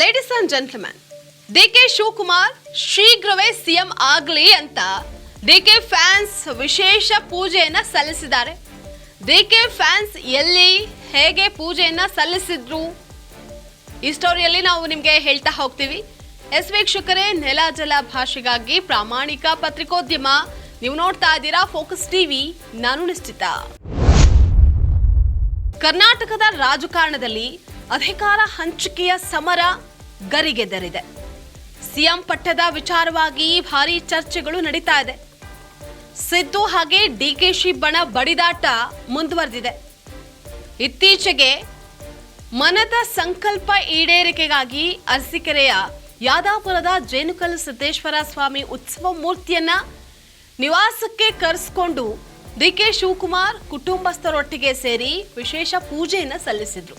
Ladies and gentleman D K Shivakumar ಶೀಘ್ರವೇ CM ಆಗಲಿ ಅಂತ ಡಿ ಕೆ ಫ್ಯಾನ್ಸ್ ವಿಶೇಷ ಪೂಜೆಯನ್ನು ಸಲ್ಲಿಸಿದ್ದಾರೆ ಡಿ ಕೆ ಫ್ಯಾನ್ಸ್ ಎಲ್ಲಿ ಹೇಗೆ ಪೂಜೆಯನ್ನು ಸಲ್ಲಿಸಿದ್ರು ಈ ಸ್ಟೋರಿಯಲ್ಲಿ ನಾವು ನಿಮಗೆ ಹೇಳ್ತಾ ಹೋಗ್ತೀವಿ. ಎಸ್ ವೀಕ್ಷಕರೇ, ನೆಲ ಜಲ ಭಾಷೆಗಾಗಿ ಪ್ರಾಮಾಣಿಕ ಪತ್ರಿಕೋದ್ಯಮ. ನೀವು ನೋಡ್ತಾ ಇದ್ದೀರಾ ಫೋಕಸ್ ಟಿವಿ ನಾನು ನಿಶ್ಚಿತ. ಕರ್ನಾಟಕದ ರಾಜಕಾರಣದಲ್ಲಿ ಅಧಿಕಾರ ಹಂಚಿಕೆಯ ಸಮರ ಗರಿಗೆದರಿದೆ ಸಿಎಂ ಪಟ್ಟದ ವಿಚಾರವಾಗಿ ಭಾರಿ ಚರ್ಚೆಗಳು ನಡೀತಾ ಇದೆ. ಸಿದ್ದು ಹಾಗೆ ಡಿಕೆಶಿ ಬಣ ಬಡಿದಾಟ ಮುಂದುವರೆದಿದೆ. ಇತ್ತೀಚೆಗೆ ಮನದ ಸಂಕಲ್ಪ ಈಡೇರಿಕೆಗಾಗಿ ಅರಸೀಕೆರೆಯ ಯಾದಾಪುರದ ಜೇನುಕಲ್ ಸಿದ್ದೇಶ್ವರ ಸ್ವಾಮಿ ಉತ್ಸವ ಮೂರ್ತಿಯನ್ನ ನಿವಾಸಕ್ಕೆ ಕರೆಸಿಕೊಂಡು ಡಿಕೆ ಶಿವಕುಮಾರ್ ಕುಟುಂಬಸ್ಥರೊಟ್ಟಿಗೆ ಸೇರಿ ವಿಶೇಷ ಪೂಜೆಯನ್ನು ಸಲ್ಲಿಸಿದ್ರು.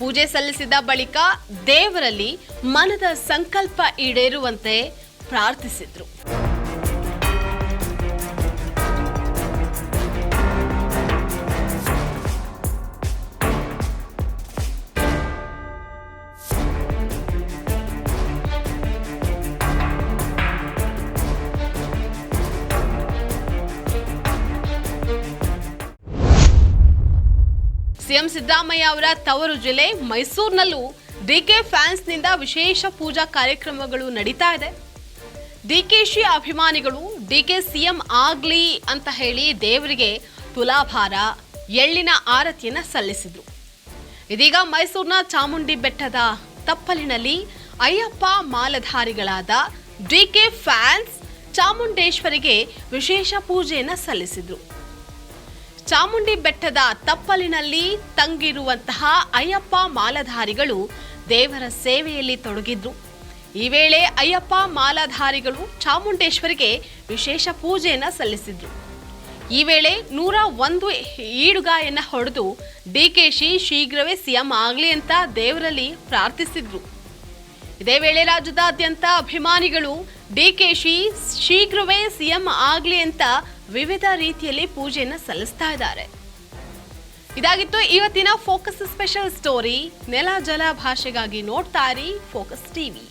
ಪೂಜೆ ಸಲ್ಲಿಸಿದ ಬಳಿಕ ದೇವರಲ್ಲಿ ಮನದ ಸಂಕಲ್ಪ ಈಡೇರುವಂತೆ ಪ್ರಾರ್ಥಿಸಿದ್ರು. ಸಿಎಂ ಸಿದ್ದರಾಮಯ್ಯ ಅವರ ತವರು ಜಿಲ್ಲೆ ಮೈಸೂರಿನಲ್ಲೂ ಡಿಕೆ ಫ್ಯಾನ್ಸ್ನಿಂದ ವಿಶೇಷ ಪೂಜಾ ಕಾರ್ಯಕ್ರಮಗಳು ನಡೀತಾ ಇದೆ. ಡಿಕೆಶಿ ಅಭಿಮಾನಿಗಳು ಡಿಕೆ ಸಿಎಂ ಆಗ್ಲಿ ಅಂತ ಹೇಳಿ ದೇವರಿಗೆ ತುಲಾಭಾರ, ಎಳ್ಳಿನ ಆರತಿಯನ್ನ ಸಲ್ಲಿಸಿದ್ರು. ಇದೀಗ ಮೈಸೂರಿನ ಚಾಮುಂಡಿ ಬೆಟ್ಟದ ತಪ್ಪಲಿನಲ್ಲಿ ಅಯ್ಯಪ್ಪ ಮಾಲಧಾರಿಗಳಾದ ಡಿಕೆ ಫ್ಯಾನ್ಸ್ ಚಾಮುಂಡೇಶ್ವರಿಗೆ ವಿಶೇಷ ಪೂಜೆಯನ್ನು ಸಲ್ಲಿಸಿದ್ರು. ಚಾಮುಂಡಿ ಬೆಟ್ಟದ ತಪ್ಪಲಿನಲ್ಲಿ ತಂಗಿರುವಂತಹ ಅಯ್ಯಪ್ಪ ಮಾಲಧಾರಿಗಳು ದೇವರ ಸೇವೆಯಲ್ಲಿ ತೊಡಗಿದ್ರು. ಈ ವೇಳೆ ಅಯ್ಯಪ್ಪ ಮಾಲಾಧಾರಿಗಳು ಚಾಮುಂಡೇಶ್ವರಿಗೆ ವಿಶೇಷ ಪೂಜೆಯನ್ನು ಸಲ್ಲಿಸಿದ್ರು. ಈ ವೇಳೆ ನೂರ ಒಂದು ಈಡುಗಾಯನ್ನು ಹೊಡೆದು ಡಿಕೆಶಿ ಶೀಘ್ರವೇ ಸಿಎಂ ಆಗಲಿ ಅಂತ ದೇವರಲ್ಲಿ ಪ್ರಾರ್ಥಿಸಿದ್ರು. ಇದೇ ವೇಳೆ ರಾಜ್ಯದಾದ್ಯಂತ ಅಭಿಮಾನಿಗಳು ಡಿಕೆಶಿ ಶೀಘ್ರವೇ ಸಿಎಂ ಆಗಲಿ ಅಂತ ವಿವಿಧ ರೀತಿಯಲ್ಲಿ ಪೂಜೆಯನ್ನು ಸಲ್ಲಿಸ್ತಾ ಇದ್ದಾರೆ. ಇದಾಗಿತ್ತು ಇವತ್ತಿನ ಫೋಕಸ್ ಸ್ಪೆಷಲ್ ಸ್ಟೋರಿ ನೆಲ, ಜಲ, ಭಾಷೆಗಾಗಿ ನೋಡ್ತಾ ಫೋಕಸ್ ಟಿವಿ